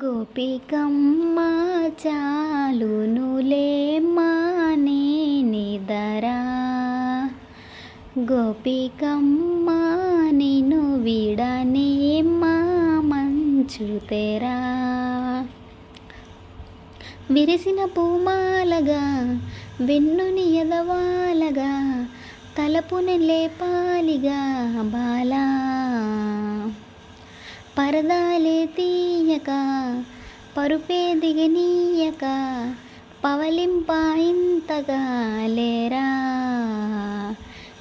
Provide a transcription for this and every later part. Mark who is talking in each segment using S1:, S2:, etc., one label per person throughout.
S1: గోపికమ్మ చాలునులే మానే నిదరా. గోపికమ్మ నిను విడనే మా మంచు తెరా. విరిసిన పూమాలగా వెన్నుని ఎదవాలగా తలపుని లేపాలిగా బాలా. పరదాలే తీయక పరుపే దిగనీయక పవలింప ఇంతగా లేరా?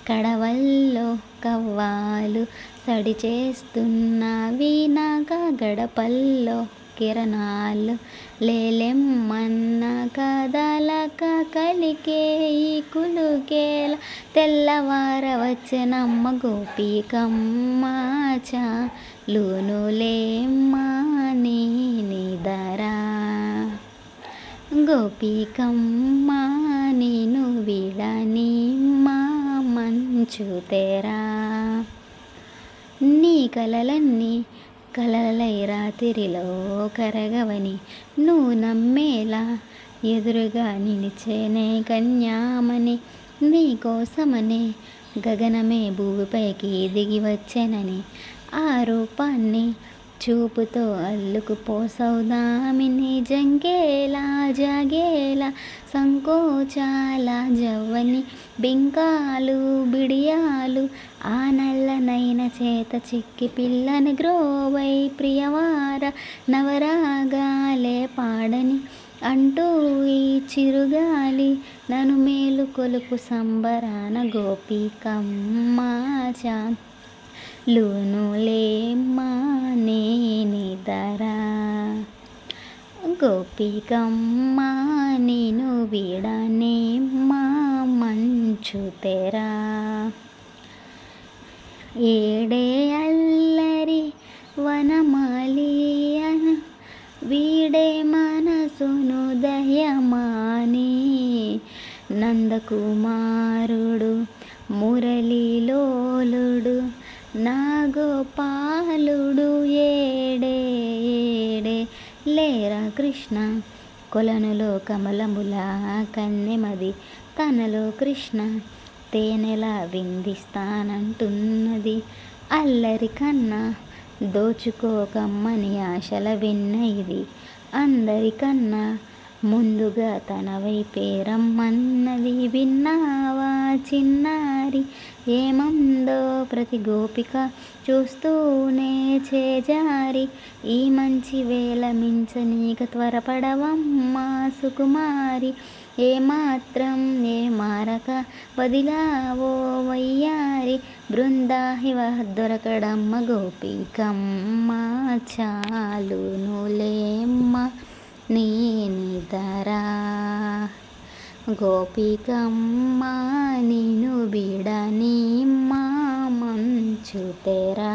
S1: కడవల్లో కవ్వాలు సడి చేస్తున్న వీణాక గడపల్లో కిరణాలు లేలెమ్మన్న కదలక కలికే ఈ కులుకేల తెల్లవార వచ్చనమ్మ గోపికమ్మ చాలునులేమ్మ నీ నిదరా. గోపికమ్మ నేను విడని మా మంచు తెరా. నీ కలలన్నీ కలలై రాత్రిలో కరగవని నువ్వు నమ్మేలా? ఎదురుగా నిలిచేనే కన్యామని నీకోసమనే గగనమే భూమిపైకి దిగి వచ్చానని ఆ రూపాన్ని చూపుతో అల్లుకుపోసౌదామిని జంకేలా జాగేలా సంకోచాల జవ్వని బింకాలు బిడియాలు ఆ నల్లనైన చేత చిక్కి పిల్లని గ్రోవై ప్రియవార నవరాగాలే పాడని అంటూ ఈ చిరుగాలి నన్ను మేలు కొలుపు సంబరాన గోపికమ్మ చా లూనులేమ్మా నేనిదరా గోపికమ్మ నేను విడనే మంచు ఏడే అల్లరి వనమాలియన వీడే మనసును దయమాని. నందకుమారుడు మురళిలోలుడు నాగోపాలుడు ఏడే ఏడే లేరా కృష్ణ. కొలనులో కమలముల కన్నెమది. తనలో కృష్ణ తేనెలా విందిస్తానంటున్నది. అల్లరి కన్నా దోచుకోకమ్మని ఆశల విన్న ఇది. అందరికన్నా ముందుగా తన వైపే రమ్మన్నది విన్నావా చిన్నారి? ఏమందో ప్రతి గోపిక చూస్తూనే చేజారి. ఈ మంచి వేళ మించనీక త్వరపడవమ్మా సుకుమారి. ఏమాత్రం ఏ మారక వదిలావో వయ్యారి. బృందాహివ దొరకడమ్మ గోపికమ్మ చాలునులేమ్మ. నీ గోపికమ్మ నిను బిడని మా మంచు తెరా